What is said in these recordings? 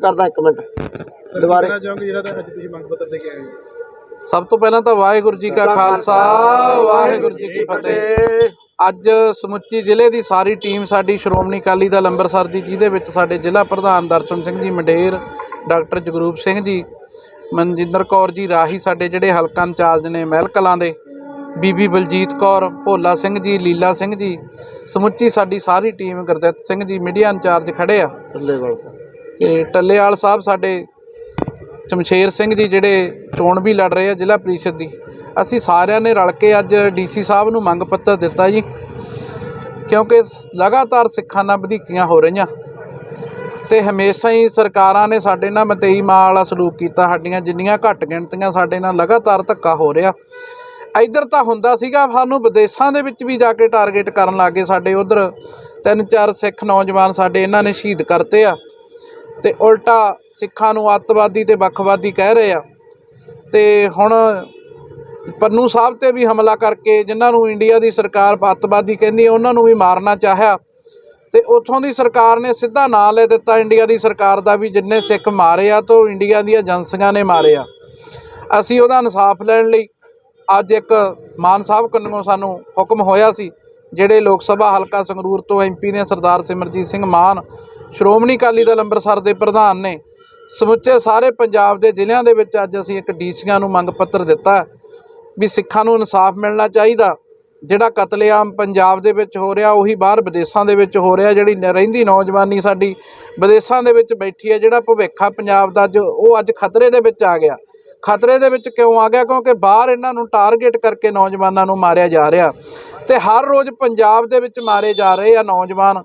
ਕਰਦਾ ਇੱਕ ਮਿੰਟ। ਦੁਬਾਰੇ। ਕਹਿਣਾ ਚਾਹੋਗੇ ਜਿਹੜਾ ਤਾਂ ਅੱਜ ਤੁਸੀਂ ਮੰਗ ਪੱਤਰ ਦੇ ਕੇ ਆਏ ਹੋ? ਸਭ ਤੋਂ ਪਹਿਲਾਂ ਤਾਂ ਵਾਹਿਗੁਰੂ ਜੀ ਕਾ ਖਾਲਸਾ ਵਾਹਿਗੁਰੂ ਜੀ ਕੀ ਫਤਿਹ। ਅੱਜ ਸਮੁੱਚੀ ਜ਼ਿਲ੍ਹੇ ਦੀ ਸਾਰੀ ਟੀਮ ਸਾਡੀ ਸ਼੍ਰੋਮਣੀ ਅਕਾਲੀ ਦਲ ਅੰਮ੍ਰਿਤਸਰ ਦੀ ਜਿਹਦੇ ਵਿੱਚ ਸਾਡੇ ਜ਼ਿਲ੍ਹਾ ਪ੍ਰਧਾਨ ਦਰਸ਼ਨ ਸਿੰਘ ਜੀ ਮੰਡੇਰ ਡਾਕਟਰ ਜਗਰੂਪ ਸਿੰਘ ਜੀ ਮਨਜਿੰਦਰ ਕੌਰ ਜੀ ਰਾਹੀ ਸਾਡੇ ਜਿਹੜੇ ਹਲਕਾ ਇੰਚਾਰਜ ਨੇ ਮਹਿਲ ਕਲਾਂ ਦੇ ਬੀਬੀ ਬਲਜੀਤ ਕੌਰ ਭੋਲਾ ਸਿੰਘ ਜੀ ਲੀਲਾ ਸਿੰਘ ਜੀ ਸਮੁੱਚੀ ਸਾਡੀ ਸਾਰੀ team Gurdit Singh ji media incharge ਖੜੇ ਆ। ਤੇ ਟੱਲੇਵਾਲ ਸਾਹਿਬ ਸਾਡੇ ਸ਼ਮਸ਼ੇਰ ਸਿੰਘ ਜੀ ਜਿਹੜੇ ਚੋਣ ਵੀ ਲੜ ਰਹੇ ਆ ਜ਼ਿਲ੍ਹਾ ਪ੍ਰੀਸ਼ਦ ਦੀ। ਅਸੀਂ ਸਾਰਿਆਂ ਨੇ ਰਲ ਕੇ ਅੱਜ ਡੀਸੀ ਸਾਹਿਬ ਨੂੰ ਮੰਗ ਪੱਤਰ ਦਿੱਤਾ ਜੀ, ਕਿਉਂਕਿ ਲਗਾਤਾਰ ਸਿੱਖਾਂ ਨਾਲ ਵਧੀਕੀਆਂ ਹੋ ਰਹੀਆਂ ਤੇ ਹਮੇਸ਼ਾ ਹੀ ਸਰਕਾਰਾਂ ਨੇ ਸਾਡੇ ਨਾਲ ਮਤੇਈ ਮਾਂ ਵਾਲਾ ਸਲੂਕ ਕੀਤਾ ਸਾਡੀਆਂ, ਜਿੰਨੀਆਂ ਘੱਟ ਗਿਣਤੀਆਂ ਸਾਡੇ ਨਾਲ ਲਗਾਤਾਰ ਧੱਕਾ ਹੋ ਰਿਹਾ। ਇੱਧਰ ਤਾਂ ਹੁੰਦਾ ਸੀਗਾ, ਸਾਨੂੰ ਵਿਦੇਸ਼ਾਂ ਦੇ ਵਿੱਚ ਵੀ ਜਾ ਕੇ ਟਾਰਗੇਟ ਕਰਨ ਲੱਗੇ ਸਾਡੇ, ਉਧਰ ਤਿੰਨ ਚਾਰ ਸਿੱਖ ਨੌਜਵਾਨ ਸਾਡੇ ਇਹਨਾਂ ਨੇ ਸ਼ਹੀਦ ਕਰਤੇ ਆ। ਤੇ ਉਲਟਾ ਸਿੱਖਾਂ ਨੂੰ ਅੱਤਵਾਦੀ ਤੇ ਵੱਖਵਾਦੀ ਕਹਿ ਰਹੇ ਆ। ਤੇ ਹੁਣ ਪੰਨੂ ਸਾਹਿਬ ਤੇ ਵੀ ਹਮਲਾ ਕਰਕੇ ਜਿਨ੍ਹਾਂ ਨੂੰ ਇੰਡੀਆ ਦੀ ਸਰਕਾਰ ਅੱਤਵਾਦੀ ਕਹਿੰਦੀ ਹੈ ਉਹਨਾਂ ਨੂੰ ਵੀ ਮਾਰਨਾ ਚਾਹਿਆ। ਤੇ ਉੱਥੋਂ ਦੀ ਸਰਕਾਰ ਨੇ ਸਿੱਧਾ ਨਾਂ ਲੈ ਦਿੱਤਾ, ਇੰਡੀਆ ਦੀ ਸਰਕਾਰ ਦਾ ਵੀ ਜਿੰਨੇ ਸਿੱਖ ਮਾਰੇ ਆ, ਤਾਂ ਉਹ ਇੰਡੀਆ ਦੀਆਂ ਏਜੰਸੀਆਂ ਨੇ ਮਾਰੇ ਆ। ਅਸੀਂ ਉਹਦਾ ਇਨਸਾਫ ਲੈਣ ਲਈ ਅੱਜ ਇੱਕ ਮਾਨ ਸਾਹਿਬ ਕੰਨੋਂ ਸਾਨੂੰ ਹੁਕਮ ਹੋਇਆ ਸੀ, ਜਿਹੜੇ ਲੋਕ ਸਭਾ ਹਲਕਾ ਸੰਗਰੂਰ ਤੋਂ ਐਮਪੀ ਨੇ ਸਰਦਾਰ ਸਿਮਰਜੀਤ ਸਿੰਘ ਮਾਨ ਸ਼੍ਰੋਮਣੀ ਅਕਾਲੀ ਦਲ ਅੰਮ੍ਰਿਤਸਰ ਦੇ ਪ੍ਰਧਾਨ ਨੇ ਸਮੁੱਚੇ ਸਾਰੇ ਪੰਜਾਬ ਦੇ ਜ਼ਿਲ੍ਹਿਆਂ ਦੇ ਵਿੱਚ ਅੱਜ ਅਸੀਂ ਇੱਕ ਡੀਸੀਆਂ ਨੂੰ ਮੰਗ ਪੱਤਰ ਦਿੱਤਾ ਵੀ ਸਿੱਖਾਂ ਨੂੰ ਇਨਸਾਫ ਮਿਲਣਾ ਚਾਹੀਦਾ। ਜਿਹੜਾ ਕਤਲੇਆਮ ਪੰਜਾਬ ਦੇ ਵਿੱਚ ਹੋ ਰਿਹਾ, ਉਹੀ ਬਾਹਰ ਵਿਦੇਸ਼ਾਂ ਦੇ ਵਿੱਚ ਹੋ ਰਿਹਾ, ਜਿਹੜੀ ਨ- ਰਹਿੰਦੀ ਨੌਜਵਾਨੀ ਸਾਡੀ ਵਿਦੇਸ਼ਾਂ ਦੇ ਵਿੱਚ ਬੈਠੀ ਹੈ, ਜਿਹੜਾ ਭਵਿੱਖ ਆ ਪੰਜਾਬ ਦਾ ਜੋ ਉਹ ਅੱਜ ਖਤਰੇ ਦੇ ਵਿੱਚ ਆ ਗਿਆ। ਖਤਰੇ ਦੇ ਵਿੱਚ ਕਿਉਂ ਆ ਗਿਆ? ਕਿਉਂਕਿ ਬਾਹਰ ਇਹਨਾਂ ਨੂੰ ਟਾਰਗੇਟ ਕਰਕੇ ਨੌਜਵਾਨਾਂ ਨੂੰ ਮਾਰਿਆ ਜਾ ਰਿਹਾ। ਤੇ ਹਰ ਰੋਜ਼ ਪੰਜਾਬ ਦੇ ਵਿੱਚ ਮਾਰੇ ਜਾ ਰਹੇ ਆ ਨੌਜਵਾਨ।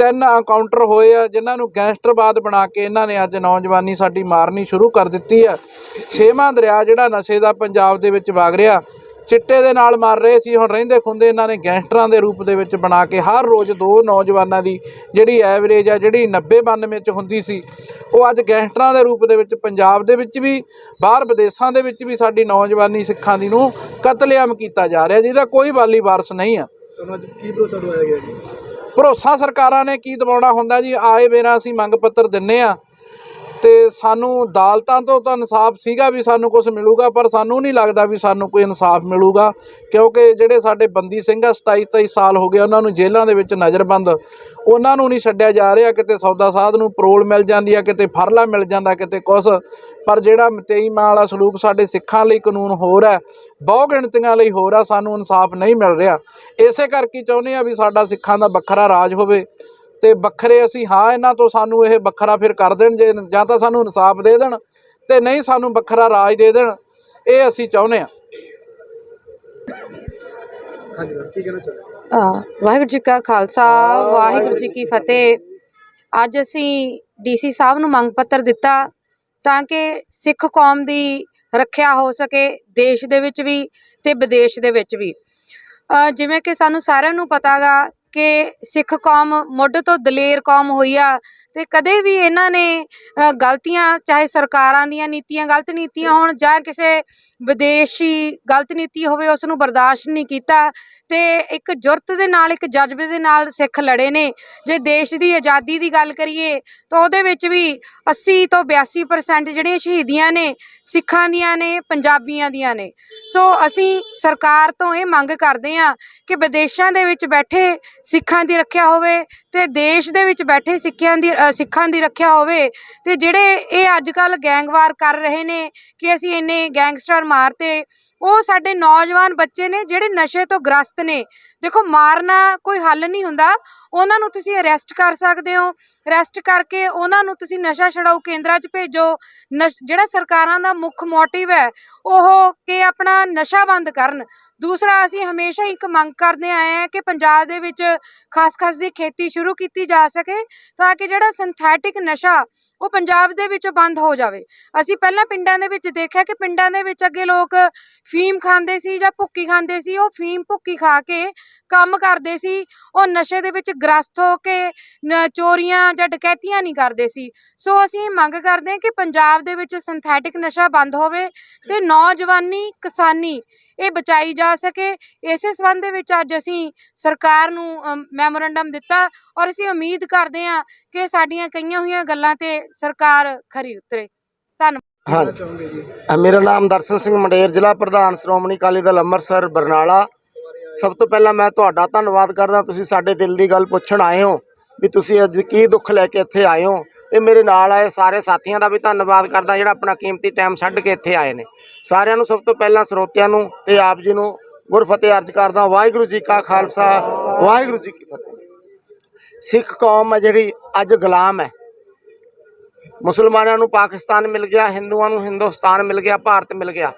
ਤਿੰਨ ਐਨਕਾਊਂਟਰ ਹੋਏ ਆ, ਜਿਨ੍ਹਾਂ ਨੂੰ ਗੈਂਗਸਟਰਵਾਦ ਬਣਾ ਕੇ ਇਹਨਾਂ ਨੇ ਅੱਜ ਨੌਜਵਾਨੀ ਸਾਡੀ ਮਾਰਨੀ ਸ਼ੁਰੂ ਕਰ ਦਿੱਤੀ ਆ। ਛੇਵਾਂ ਦਰਿਆ ਜਿਹੜਾ ਨਸ਼ੇ ਦਾ ਪੰਜਾਬ ਦੇ ਵਿੱਚ ਵਗ ਰਿਹਾ, ਚਿੱਟੇ ਦੇ ਨਾਲ ਮਰ ਰਹੇ ਸੀ, ਹੁਣ ਰਹਿੰਦੇ ਖੁੰਦੇ ਇਹਨਾਂ ਨੇ ਗੈਂਗਸਟਰਾਂ ਦੇ ਰੂਪ ਦੇ ਵਿੱਚ ਬਣਾ ਕੇ ਹਰ ਰੋਜ਼ ਦੋ ਨੌਜਵਾਨਾਂ ਦੀ ਜਿਹੜੀ ਐਵਰੇਜ ਆ, ਜਿਹੜੀ 90 92 ਚ ਹੁੰਦੀ ਸੀ, ਉਹ ਅੱਜ ਗੈਂਗਸਟਰਾਂ ਦੇ ਰੂਪ ਦੇ ਵਿੱਚ ਪੰਜਾਬ ਦੇ ਵਿੱਚ ਵੀ, ਬਾਹਰ ਵਿਦੇਸ਼ਾਂ ਦੇ ਵਿੱਚ ਵੀ ਸਾਡੀ ਨੌਜਵਾਨੀ ਸਿੱਖਾਂ ਦੀ ਨੂੰ ਕਤਲੇਆਮ ਕੀਤਾ ਜਾ ਰਿਹਾ, ਜਿਹਦਾ ਕੋਈ ਵਾਲੀ ਵਾਰਸ ਨਹੀਂ ਆ। ਤੁਹਾਨੂੰ ਅੱਜ ਕੀ ਭਰੋਸਾ ਦਵਾਇਆ ਗਿਆ ਜੀ? ਭਰੋਸਾ ਸਰਕਾਰਾਂ ਨੇ ਕੀ ਦਿਵਾਉਣਾ ਹੁੰਦਾ ਜੀ? ਆਏ ਵੇਰਾ ਅਸੀਂ ਮੰਗ ਪੱਤਰ ਦਿੰਨੇ ਆ ਤੇ ਸਾਨੂੰ ਅਦਾਲਤਾਂ ਤੋਂ ਤਾਂ ਇਨਸਾਫ ਸੀਗਾ ਵੀ ਸਾਨੂੰ ਕੁਝ ਮਿਲੂਗਾ, ਪਰ ਸਾਨੂੰ ਨਹੀਂ ਲੱਗਦਾ ਵੀ ਸਾਨੂੰ ਕੋਈ ਇਨਸਾਫ ਮਿਲੂਗਾ, ਕਿਉਂਕਿ ਜਿਹੜੇ ਸਾਡੇ ਬੰਦੀ ਸਿੰਘ ਆ 27 27 ਸਾਲ ਹੋ ਗਏ ਉਹਨਾਂ ਨੂੰ ਜੇਲ੍ਹਾਂ ਦੇ ਵਿੱਚ ਨਜ਼ਰਬੰਦ। ਉਹਨਾਂ ਨੂੰ ਨਹੀਂ ਛੱਡਿਆ ਜਾ ਰਿਹਾ ਕਿਤੇ ਸੌਦਾ ਸਾਧ ਨੂੰ ਪਰੋਲ ਮਿਲ ਜਾਂਦੀ ਆ, ਕਿਤੇ ਫਰਲਾ ਮਿਲ ਜਾਂਦਾ, ਕਿਤੇ ਕੁਛ। ਪਰ ਜਿਹੜਾ ਮਤੇਈ ਮਾਂ ਵਾਲਾ ਸਲੂਕ ਸਾਡੇ ਸਿੱਖਾਂ ਲਈ ਕਾਨੂੰਨ ਹੋਰ ਹੈ ਬਹੁ ਗਿਣਤੀਆਂ ਲਈ ਹੋਰ ਆ ਸਾਨੂੰ ਇਨਸਾਫ ਨਹੀਂ ਮਿਲ ਰਿਹਾ। ਇਸੇ ਕਰਕੇ ਚਾਹੁੰਦੇ ਆ ਵੀ ਸਾਡਾ ਸਿੱਖਾਂ ਦਾ ਵੱਖਰਾ ਰਾਜ ਹੋਵੇ ਤੇ ਵੱਖਰੇ ਅਸੀਂ ਹਾਂ ਇਹਨਾਂ ਤੋਂ ਸਾਨੂੰ ਇਹ ਵੱਖਰਾ ਫਿਰ ਕਰ ਦੇਣ ਜੇ ਜਾਂ ਤਾਂ ਸਾਨੂੰ ਇਨਸਾਫ ਦੇ ਦੇਣ ਤੇ ਨਹੀਂ ਸਾਨੂੰ ਵੱਖਰਾ ਰਾਜ ਦੇ ਦੇਣ ਇਹ ਅਸੀਂ ਚਾਹੁੰਦੇ ਆ ਹਾਂਜੀ ਬਸ ਕੀ ਕਹਿਣਾ ਚਾਹੁੰਦੇ ਅਹ ਵਾਹਿਗੁਰੂ ਜੀ ਕਾ ਖਾਲਸਾ ਵਾਹਿਗੁਰੂ ਜੀ ਕੀ ਫਤਿਹ। ਅੱਜ ਅਸੀਂ ਡੀਸੀ ਸਾਹਿਬ ਨੂੰ ਮੰਗ ਪੱਤਰ ਦਿੱਤਾ ਤਾਂ ਕਿ ਸਿੱਖ ਕੌਮ ਦੀ ਰੱਖਿਆ ਹੋ ਸਕੇ, ਦੇਸ਼ ਦੇ ਵਿੱਚ ਵੀ ਤੇ ਵਿਦੇਸ਼ ਦੇ ਵਿੱਚ ਵੀ। ਜਿਵੇਂ ਕਿ ਸਾਨੂੰ ਸਾਰਿਆਂ ਨੂੰ ਪਤਾਗਾ ਕਿ ਸਿੱਖ ਕੌਮ ਮੁੱਢ ਤੋਂ ਦਲੇਰ ਕੌਮ ਹੋਈ ਆ ਤੇ ਕਦੇ ਵੀ ਇਹਨਾਂ ਨੇ ਗਲਤੀਆਂ, ਚਾਹੇ ਸਰਕਾਰਾਂ ਦੀਆਂ ਨੀਤੀਆਂ, ਗਲਤ ਨੀਤੀਆਂ ਹੋਣ ਜਾਂ ਕਿਸੇ ਵਿਦੇਸ਼ੀ ਗਲਤ ਨੀਤੀ ਹੋਵੇ ਉਸ ਨੂੰ ਬਰਦਾਸ਼ਤ ਨਹੀਂ ਕੀਤਾ ਤੇ ਇੱਕ ਜੁਰਤ ਦੇ ਨਾਲ, ਇੱਕ ਜਜ਼ਬੇ ਦੇ ਨਾਲ ਸਿੱਖ ਲੜੇ ਨੇ। ਜੇ ਦੇਸ਼ ਦੀ ਆਜ਼ਾਦੀ ਦੀ ਗੱਲ ਕਰੀਏ, ਤਾਂ ਉਹਦੇ ਵਿੱਚ ਵੀ 80 ਤੋਂ 82% ਜਿਹੜੀਆਂ ਸ਼ਹੀਦੀਆਂ ਨੇ, ਸਿੱਖਾਂ ਦੀਆਂ ਨੇ, ਪੰਜਾਬੀਆਂ ਦੀਆਂ ਨੇ। ਸੋ ਅਸੀਂ ਸਰਕਾਰ ਤੋਂ ਇਹ ਮੰਗ ਕਰਦੇ ਹਾਂ ਕਿ ਵਿਦੇਸ਼ਾਂ ਦੇ ਵਿੱਚ ਬੈਠੇ ਸਿੱਖਾਂ ਦੀ ਰੱਖਿਆ ਹੋਵੇ ਤੇ ਦੇਸ਼ ਦੇ ਵਿੱਚ ਬੈਠੇ ਸਿੱਖਿਆਂ ਦੀ ਸਿੱਖਾਂ ਦੀ ਰੱਖਿਆ ਹੋਵੇ ਤੇ ਜਿਹੜੇ ਇਹ ਅੱਜ ਕੱਲ ਗੈਂਗਵਾਰ ਕਰ ਰਹੇ ਨੇ ਕਿ ਅਸੀਂ ਇੰਨੇ ਗੈਂਗਸਟਰ ਮਾਰ ਤੇ ਉਹ ਸਾਡੇ ਨੌਜਵਾਨ ਬੱਚੇ ਨੇ ਜਿਹੜੇ ਨਸ਼ੇ ਤੋਂ ਗ੍ਰਸਤ ਨੇ। ਦੇਖੋ, ਮਾਰਨਾ ਕੋਈ ਹੱਲ ਨਹੀਂ ਹੁੰਦਾ। ਉਹਨਾਂ ਨੂੰ ਤੁਸੀਂ ਅਰੈਸਟ ਕਰ ਸਕਦੇ ਹੋ। ਅਰੈਸਟ ਕਰਕੇ ਉਹਨਾਂ ਨੂੰ ਤੁਸੀਂ ਨਸ਼ਾ ਛਡਾਊ ਕੇਂਦਰਾਂ 'ਚ ਭੇਜੋ। ਨਸ਼- ਜਿਹੜਾ ਸਰਕਾਰਾਂ ਦਾ ਮੁੱਖ ਮੋਟਿਵ ਹੈ, ਉਹ ਕਿ ਆਪਣਾ ਨਸ਼ਾ ਬੰਦ ਕਰਨ। ਦੂਸਰਾ, ਅਸੀਂ ਹਮੇਸ਼ਾ ਇੱਕ ਮੰਗ ਕਰਦੇ ਆਏ ਹਾਂ ਕਿ ਪੰਜਾਬ ਦੇ ਵਿੱਚ ਖਾਸ-ਖਾਸ ਦੀ ਖੇਤੀ ਸ਼ੁਰੂ ਕੀਤੀ ਜਾ ਸਕੇ ਤਾਂ ਕਿ ਜਿਹੜਾ ਸਿੰਥੈਟਿਕ ਨਸ਼ਾ, ਉਹ ਪੰਜਾਬ ਦੇ ਵਿੱਚੋਂ ਬੰਦ ਹੋ ਜਾਵੇ। ਅਸੀਂ ਪਹਿਲਾਂ ਪਿੰਡਾਂ ਦੇ ਵਿੱਚ ਦੇਖਿਆ ਕਿ ਪਿੰਡਾਂ ਦੇ ਵਿੱਚ ਅੱਗੇ ਲੋਕ ਫੀਮ ਖਾਂਦੇ ਸੀ ਜਾਂ ਭੁੱਕੀ ਖਾਂਦੇ ਸੀ ਉਹ ਫੀਮ ਭੁੱਕੀ ਖਾ ਕੇ ਕੰਮ ਕਰਦੇ ਸੀ। ਉਹ ਨਸ਼ੇ ਦੇ ਵਿੱਚ ਗ੍ਰਸਤ ਹੋ ਕੇ ਨ- ਚੋਰੀਆਂ ਜਾਂ ਡਕੈਤੀਆਂ ਨਹੀਂ ਕਰਦੇ ਸੀ। ਸੋ ਅਸੀਂ ਮੰਗ ਕਰਦੇ ਹਾਂ ਕਿ ਪੰਜਾਬ ਦੇ ਵਿੱਚ ਸਿੰਥੈਟਿਕ ਨਸ਼ਾ ਬੰਦ ਹੋਵੇ ਤੇ ਨੌਜਵਾਨੀ ਕਿਸਾਨੀ ਇਹ ਬਚਾਈ ਜਾ ਸਕੇ। ਇਸੇ ਸੰਬੰਧ ਦੇ ਵਿੱਚ ਅੱਜ ਅਸੀਂ ਸਰਕਾਰ ਨੂੰ ਅਮ, ਮੈਮੋਰੰਡਮ ਦਿੱਤਾ ਔਰ ਅਸੀਂ ਉਮੀਦ ਕਰਦੇ ਹਾਂ ਕਿ ਸਾਡੀਆਂ ਕਈਆਂ ਹੋਈਆਂ ਗੱਲਾਂ ਤੇ ਸਰਕਾਰ ਖਰੀ ਉਤਰੇ। ਧੰਨਵਾਦ। ਹਾਂ। ਚਾਹੋਗੇ ਜੀ? ਮੇਰਾ ਨਾਮ ਦਰਸ਼ਨ ਸਿੰਘ ਮੰਡੇਰ ਜ਼ਿਲ੍ਹਾ ਪ੍ਰਧਾਨ ਸ਼੍ਰੋਮਣੀ ਅਕਾਲੀ ਦਲ ਅੰਮ੍ਰਿਤਸਰ ਬਰਨਾਲਾ। ਸਭ ਤੋਂ ਪਹਿਲਾਂ ਮੈਂ ਤੁਹਾਡਾ ਧੰਨਵਾਦ ਕਰਦਾ ਤੁਸੀਂ ਸਾਡੇ ਦਿਲ ਦੀ ਗੱਲ ਪੁੱਛਣ ਆਏ ਹੋ ਵੀ ਤੁਸੀਂ ਅੱਜ ਕੀ ਦੁੱਖ ਲੈ ਕੇ ਇੱਥੇ ਆਏ ਹੋ। ਤੇ ਮੇਰੇ ਨਾਲ ਆਏ ਸਾਰੇ ਸਾਥੀਆਂ ਦਾ ਵੀ ਧੰਨਵਾਦ ਕਰਦਾ ਜਿਹੜਾ ਆਪਣਾ ਕੀਮਤੀ ਟਾਈਮ ਛੱਡ ਕੇ ਇੱਥੇ ਆਏ ਨੇ। ਸਾਰਿਆਂ ਨੂੰ ਸਭ ਤੋਂ ਪਹਿਲਾਂ ਸਰੋਤਿਆਂ ਨੂੰ ਤੇ ਆਪ ਜੀ ਨੂੰ ਗੁਰਫਤਿਹ ਅਰਜ ਕਰਦਾ ਵਾਹਿਗੁਰੂ ਜੀ ਕਾ ਖਾਲਸਾ ਵਾਹਿਗੁਰੂ ਜੀ ਕੀ ਫਤਿਹ। ਸਿੱਖ ਕੌਮ ਹੈ ਜਿਹੜੀ ਅੱਜ ਗੁਲਾਮ ਹੈ। ਮੁਸਲਮਾਨਾਂ ਨੂੰ ਪਾਕਿਸਤਾਨ ਮਿਲ ਗਿਆ, ਹਿੰਦੂਆਂ ਨੂੰ ਹਿੰਦੁਸਤਾਨ ਮਿਲ ਗਿਆ, ਭਾਰਤ ਮਿਲ ਗਿਆ।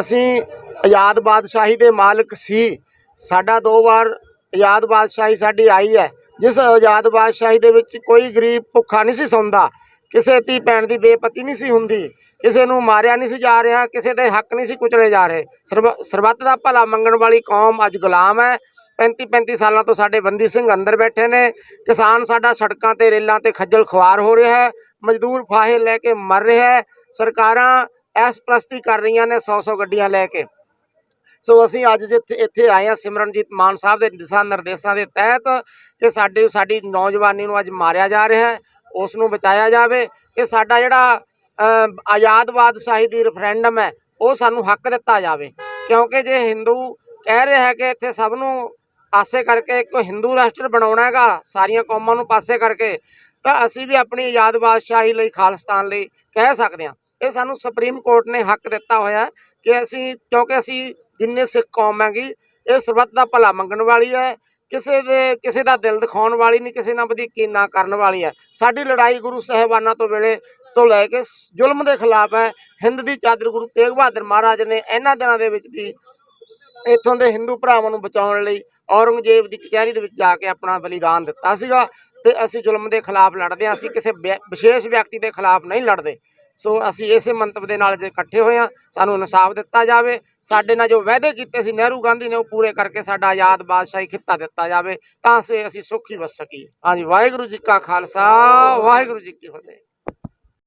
ਅਸੀਂ ਆਜ਼ਾਦ ਬਾਦਸ਼ਾਹੀ ਦੇ ਮਾਲਕ ਸੀ। ਸਾਡਾ ਦੋ ਵਾਰ ਆਜ਼ਾਦ ਬਾਦਸ਼ਾਹੀ ਸਾਡੀ ਆਈ ਹੈ। ਜਿਸ ਆਜ਼ਾਦ ਬਾਦਸ਼ਾਹੀ ਦੇ ਵਿੱਚ ਕੋਈ ਗਰੀਬ ਭੁੱਖਾ ਨਹੀਂ ਸੀ ਸੌਂਦਾ, ਕਿਸੇ ਧੀ ਭੈਣ ਦੀ ਬੇਪਤੀ ਨਹੀਂ ਸੀ ਹੁੰਦੀ। ਕਿਸੇ ਨੂੰ ਮਾਰਿਆ ਨਹੀਂ ਸੀ ਜਾ ਰਿਹਾ, ਕਿਸੇ ਦੇ ਹੱਕ ਨਹੀਂ ਸੀ ਕੁਚਲੇ ਜਾ ਰਹੇ। ਸਰਬ- ਸਰਬੱਤ ਦਾ ਭਲਾ ਮੰਗਣ ਵਾਲੀ ਕੌਮ ਅੱਜ ਗੁਲਾਮ ਹੈ। 35 35 ਸਾਲਾਂ ਤੋਂ ਸਾਡੇ ਬੰਦੀ ਸਿੰਘ ਅੰਦਰ ਬੈਠੇ ਨੇ। ਕਿਸਾਨ ਸਾਡਾ ਸੜਕਾਂ ਤੇ, ਰੇਲਾਂ ਤੇ ਖੱਜਲ ਖੁਆਰ ਹੋ ਰਿਹਾ ਹੈ। ਮਜ਼ਦੂਰ ਫਾਹੇ ਲੈ ਕੇ ਮਰ ਰਿਹਾ ਹੈ। ਸਰਕਾਰਾਂ ਐਸ ਪ੍ਰਸਤੀ ਕਰ ਰਹੀਆਂ ਨੇ 100 100 ਗੱਡੀਆਂ ਲੈ ਕੇ। ਸੋ ਅਸੀਂ ਅੱਜ ਜਿੱਥੇ, ਇੱਥੇ ਆਏ ਹਾਂ ਸਿਮਰਨਜੀਤ ਮਾਨ ਸਾਹਿਬ ਦੇ ਦਿਸ਼ਾ ਨਿਰਦੇਸ਼ਾਂ ਦੇ ਤਹਿਤ ਕਿ ਸਾਡੇ, ਸਾਡੀ ਨੌਜਵਾਨੀ ਨੂੰ ਅੱਜ ਮਾਰਿਆ ਜਾ ਰਿਹਾ ਹੈ, ਉਸ ਨੂੰ ਬਚਾਇਆ ਜਾਵੇ। ਇਹ ਸਾਡਾ ਜਿਹੜਾ ਅਹ, ਆਜ਼ਾਦ ਦੀ ਰੈਫਰੈਂਡਮ ਹੈ ਉਹ ਸਾਨੂੰ ਹੱਕ ਦਿੱਤਾ ਜਾਵੇ। ਕਿਉਂਕਿ ਜੇ ਹਿੰਦੂ ਕਹਿ ਰਿਹਾ ਹੈ ਕਿ ਇੱਥੇ ਸਭ ਨੂੰ ਪਾਸੇ ਕਰਕੇ ਇੱਕ ਹਿੰਦੂ ਰਾਸ਼ਟਰ ਬਣਾਉਣਾ ਹੈਗਾ ਸਾਰੀਆਂ ਕੌਮਾਂ ਨੂੰ ਪਾਸੇ ਕਰਕੇ ਤਾਂ ਅਸੀਂ ਵੀ ਆਪਣੀ ਆਜ਼ਾਦ ਬਾਦਸ਼ਾਹੀ ਲਈ ਖਾਲਸਤਾਨ ਲਈ ਕਹਿ ਸਕਦੇ ਹਾਂ। ਇਹ ਸਾਨੂੰ ਸੁਪਰੀਮ ਕੋਰਟ ਨੇ ਹੱਕ ਦਿੱਤਾ ਹੋਇਆ ਕਿ ਅਸੀਂ ਕਿਉਂਕਿ ਅਸੀਂ ਜਿੰਨੇ ਸਿੱਖ ਕੌਮ ਹੈਗੀ ਇਹ ਸਰਬੱਤ ਦਾ ਭਲਾ ਮੰਗਣ ਵਾਲੀ ਹੈ ਕਿਸੇ ਦੇ ਕਿਸੇ ਦਾ ਦਿਲ ਦਿਖਾਉਣ ਵਾਲੀ ਨਹੀਂ ਕਿਸੇ ਨਾਲ ਵਧੀਕੀ ਨਾ ਕਰਨ ਵਾਲੀ ਹੈ। ਸਾਡੀ ਲੜਾਈ ਗੁਰੂ ਸਾਹਿਬਾਨਾਂ ਤੋਂ ਵੇਲੇ ਤੋਂ ਲੈ ਕੇ ਜ਼ੁਲਮ ਦੇ ਖਿਲਾਫ ਹੈ। ਹਿੰਦ ਦੀ ਚਾਦਰ ਗੁਰੂ ਤੇਗ ਬਹਾਦਰ ਮਹਾਰਾਜ ਨੇ ਇਹਨਾਂ ਦਿਨਾਂ ਦੇ ਵਿੱਚ ਵੀ ਇੱਥੋਂ ਦੇ ਹਿੰਦੂ ਭਰਾਵਾਂ ਨੂੰ ਬਚਾਉਣ ਲਈ ਔਰੰਗਜ਼ੇਬ ਦੀ ਕਚਹਿਰੀ ਦੇ ਵਿੱਚ ਜਾ ਕੇ ਆਪਣਾ ਬਲੀਦਾਨ ਦਿੱਤਾ ਸੀਗਾ ਤੇ ਅਸੀਂ ਜ਼ੁਲਮ ਦੇ ਖਿਲਾਫ ਲੜਦੇ ਹਾਂ। ਅਸੀਂ ਕਿਸੇ ਵਿਅ- ਵਿਸ਼ੇਸ਼ ਵਿਅਕਤੀ ਦੇ ਖਿਲਾਫ ਨਹੀਂ ਲੜਦੇ। ਸੋ ਅਸੀਂ ਇਸੇ ਮੰਤਵ ਦੇ ਨਾਲ ਜੇ ਇਕੱਠੇ ਹੋਏ ਹਾਂ, ਸਾਨੂੰ ਇਨਸਾਫ ਦਿੱਤਾ ਜਾਵੇ। ਸਾਡੇ ਨਾਲ ਜੋ ਵਾਅਦੇ ਕੀਤੇ ਸੀ ਨਹਿਰੂ ਗਾਂਧੀ ਨੇ, ਉਹ ਪੂਰੇ ਕਰਕੇ ਸਾਡਾ ਆਜ਼ਾਦ ਬਾਦਸ਼ਾਹੀ ਖਿੱਤਾ ਦਿੱਤਾ ਜਾਵੇ। ਤਾਂ ਸੇ ਅਸੀਂ ਸੁਖੀ ਵਸ ਸਕੀਏ। ਹਾਂਜੀ, ਵਾਹਿਗੁਰੂ ਜੀ ਕਾ ਖਾਲਸਾ, ਵਾਹਿਗੁਰੂ ਜੀ ਕੀ ਫਤਿਹ।